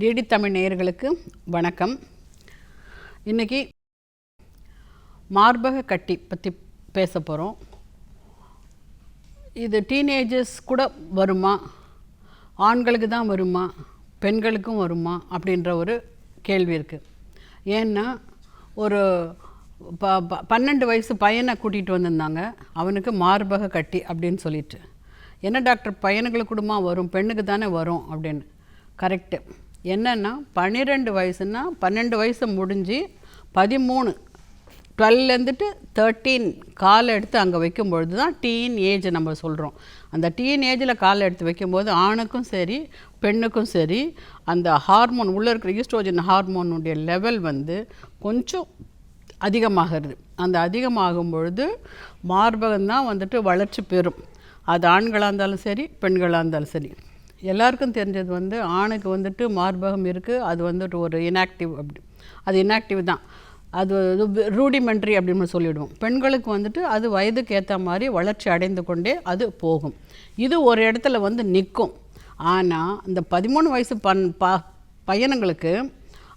DD Tamil நேயர்களுக்கு வணக்கம். இன்றைக்கி மார்பக கட்டி பற்றி பேச போகிறோம் இது டீனேஜர்ஸ் கூட வருமா? ஆண்களுக்கு தான் வருமா? பெண்களுக்கும் வருமா? அப்படின்ற ஒரு கேள்வி இருக்குது ஏன்னா ஒரு ப ப- பன்னெண்டு வயசு பையனை கூட்டிகிட்டு வந்திருந்தாங்க. அவனுக்கு மார்பக கட்டி அப்படின்னு சொல்லிட்டு. என்ன டாக்டர்? பையனுங்களுக்கு கூடமா வரும் பெண்ணுக்கு தானே வரும் அப்படின்னு. கரெக்டு என்னென்னா பன்னிரெண்டு வயசுன்னா பன்னெண்டு வயசு முடிஞ்சு பதிமூணு டுவெல்லேருந்துட்டு தேர்ட்டீன் காலை எடுத்து அங்கே வைக்கும்பொழுது தான் டீன் ஏஜ் நம்ம சொல்கிறோம் அந்த டீன் ஏஜில் காலை எடுத்து வைக்கும்போது ஆணுக்கும் சரி பெண்ணுக்கும் சரி அந்த ஹார்மோன் உள்ளே இருக்கிற ஈஸ்ட்ரோஜன் ஹார்மோனுடைய லெவல் வந்து கொஞ்சம் அதிகமாகிறது. அந்த அதிகமாகும் பொழுது மார்பகம் தான் வந்துட்டு வளர்ச்சி பெறும். அது ஆண்களாக இருந்தாலும் சரி பெண்களாக இருந்தாலும் சரி. எல்லாருக்கும் தெரிஞ்சது வந்து ஆணுக்கு வந்துட்டு மார்பகம் இருக்குது அது வந்துட்டு ஒரு இன்ஆக்டிவ் அப்படி. அது இன்ஆக்டிவ் தான். அது ரூடிமெண்ட்ரி அப்படின்னு சொல்லிவிடுவோம் பெண்களுக்கு வந்துட்டு அது வயதுக்கு ஏற்ற மாதிரி வளர்ச்சி அடைந்து கொண்டே அது போகும். இது ஒரு இடத்துல வந்து நிற்கும் ஆனால் இந்த பதிமூணு வயசு பன் ப பையனுங்களுக்கு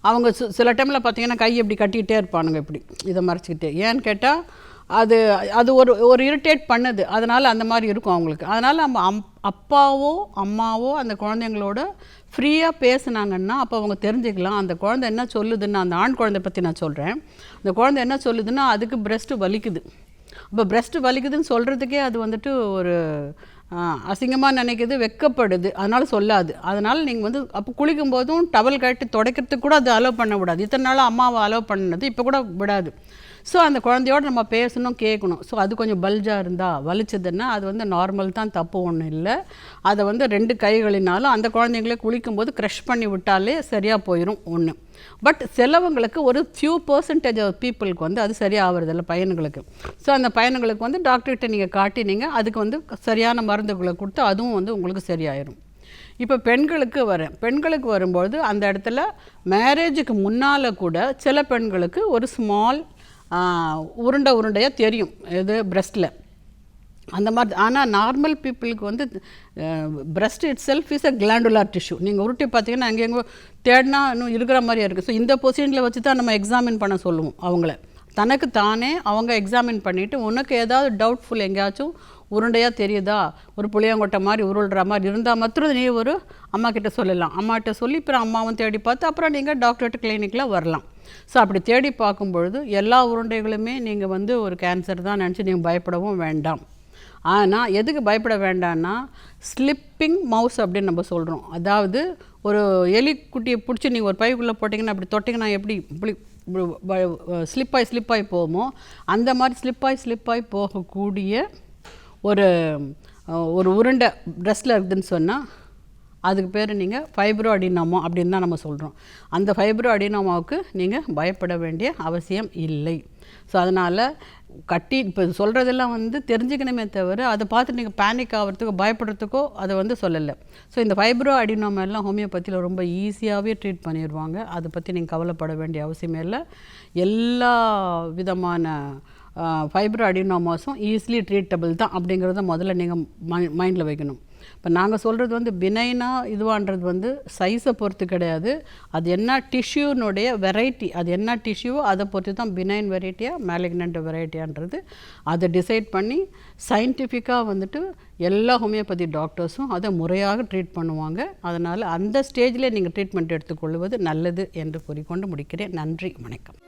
அவங்க சு சில டைமில் பார்த்தீங்கன்னா கை இப்படி கட்டிக்கிட்டே இருப்பானுங்க இப்படி. இதை மறைச்சிக்கிட்டே. ஏன்னு கேட்டால் அது அது ஒரு ஒரு இரிட்டேட் பண்ணுது. அதனால் அந்த மாதிரி இருக்கும் அவங்களுக்கு. அதனால் நம்ம அம் அப்பாவோ அம்மாவோ அந்த குழந்தைங்களோட ஃப்ரீயாக பேசுனாங்கன்னா அப்போ அவங்க தெரிஞ்சுக்கலாம். அந்த குழந்தை என்ன சொல்லுதுன்னு அந்த ஆண் குழந்தை பற்றி நான் சொல்கிறேன் அந்த குழந்தை என்ன சொல்லுதுன்னா அதுக்கு பிரஸ்ட்டு வலிக்குது. அப்போ பிரஸ்ட் வலிக்குதுன்னு சொல்கிறதுக்கே அது வந்துட்டு ஒரு அசிங்கமாக நினைக்குது வெக்கப்படுது. அதனால் சொல்லாது. அதனால் நீங்கள் வந்து அப்போ குளிக்கும் போதும் டவல் கட்டி துடைக்கிறதுக்கு கூட அது அலோவ் பண்ண விடாது. இத்தனை நாள் அம்மாவை அலோவ் பண்ணது இப்போ கூட விடாது. ஸோ அந்த குழந்தையோட நம்ம பேசணும் கேட்கணும் ஸோ அது கொஞ்சம் பல்ஜாக இருந்தால் வலிச்சதுன்னா அது வந்து நார்மல் தான் தப்பு ஒன்றும் இல்லை. அதை வந்து ரெண்டு கைகளினாலும் அந்த குழந்தைங்களே குளிக்கும்போது க்ரஷ் பண்ணி விட்டாலே சரியாக போயிடும் ஒன்று பட் சிலவங்களுக்கு ஒரு ஃபியூ பர்சன்டேஜ் ஆஃப் பீப்புளுக்கு வந்து அது சரியாகிறதில்ல பையனுங்களுக்கு ஸோ அந்த பையனுங்களுக்கு வந்து டாக்டர்கிட்ட நீங்கள் காட்டினீங்க அதுக்கு வந்து சரியான மருந்துகளை கொடுத்து அதுவும் வந்து உங்களுக்கு சரியாயிரும். இப்போ பெண்களுக்கு வரேன் பெண்களுக்கு வரும்பொழுது அந்த இடத்துல மேரேஜுக்கு முன்னால் கூட சில பெண்களுக்கு ஒரு ஸ்மால் உருண்டை உருண்டையாக தெரியும். இது பிரஸ்ட்டில் அந்த மாதிரி ஆனால் நார்மல் பீப்புளுக்கு வந்து breast itself is a glandular tissue நீங்கள் உருட்டி பார்த்தீங்கன்னா எங்கே தேடினா இன்னும் இருக்கிற மாதிரியே இருக்குது ஸோ இந்த பொசிஷனில் வச்சு தான் நம்ம எக்ஸாமின் பண்ண சொல்லுவோம் அவங்கள. தனக்கு தானே அவங்க எக்ஸாமின் பண்ணிவிட்டு உனக்கு ஏதாவது டவுட்ஃபுல் எங்கேயாச்சும் உருண்டையாக தெரியுதா? ஒரு புளியங்கொட்டை மாதிரி உருள்ற மாதிரி இருந்தால் மாத்திரம் நீ ஒரு அம்மா கிட்ட சொல்லலாம். அம்மாகிட்ட சொல்லி அப்புறம் அம்மாவும் தேடி பார்த்து அப்புறம் நீங்கள் டாக்டர்கிட்ட கிளினிக்கில் வரலாம். ஸோ அப்படி தேடி பார்க்கும் பொழுது எல்லா உருண்டைகளுமே நீங்கள் வந்து ஒரு கேன்சர் தான் நினச்சி நீங்கள் பயப்படவும் வேண்டாம். ஆனால் எதுக்கு பயப்பட வேண்டாம்னா ஸ்லிப்பிங் மவுஸ் அப்படின்னு நம்ம சொல்கிறோம் அதாவது ஒரு எலிக்குட்டியை பிடிச்சி நீங்கள் ஒரு பைக்குள்ளே போட்டிங்கன்னா அப்படி தொட்டிங்கன்னா எப்படி இப்படி ஸ்லிப்பாகி ஸ்லிப்பாகி போகுமோ அந்த மாதிரி ஸ்லிப்பாகி ஸ்லிப்பாகி போகக்கூடிய ஒரு ஒரு உருண்டை ட்ரெஸ்ஸில் இருக்குதுன்னு சொன்னால் அதுக்கு பேர் நீங்கள் ஃபைப்ரோ அடினாமோ அப்படின்னு தான் நம்ம சொல்கிறோம் அந்த ஃபைப்ரோ அடினாமாவுக்கு நீங்கள் பயப்பட வேண்டிய அவசியம் இல்லை. ஸோ அதனால் கட்டி இப்போ சொல்கிறதெல்லாம் வந்து தெரிஞ்சுக்கணுமே தவிர அதை பார்த்து நீங்கள் பேனிக் ஆகிறதுக்கோ பயப்படுறதுக்கோ அதை வந்து சொல்லலை. ஸோ இந்த ஃபைப்ரோ அடினோமா எல்லாம் ஹோமியோபதியில் ரொம்ப ஈஸியாகவே ட்ரீட் பண்ணிடுவாங்க அதை பற்றி நீங்கள் கவலைப்பட வேண்டிய அவசியமே இல்லை. எல்லா விதமான ஃபைப்ரோ அடினோமாஸும் ஈஸிலி ட்ரீட்டபிள் தான் அப்படிங்கிறத முதல்ல நீங்கள் மைண்டில் வைக்கணும். இப்போ நாங்கள் சொல்கிறது வந்து பினைனா இதுவான்றது வந்து சைஸை பொறுத்து கிடையாது. அது என்ன டிஷ்யூனுடைய வெரைட்டி அது என்ன டிஷ்யூவோ அதை பொறுத்து தான் பினைன் வெரைட்டியாக மேலிக்னண்ட் வெரைட்டியான்றது அதை டிசைட் பண்ணி சயின்டிஃபிக்காக வந்துட்டு எல்லா ஹோமியோபதி டாக்டர்ஸும் அதை முறையாக ட்ரீட் பண்ணுவாங்க. அதனால் அந்த ஸ்டேஜில் நீங்கள் ட்ரீட்மெண்ட் எடுத்துக்கொள்வது நல்லது என்று கூறிக்கொண்டு முடிக்கிறேன். நன்றி வணக்கம்.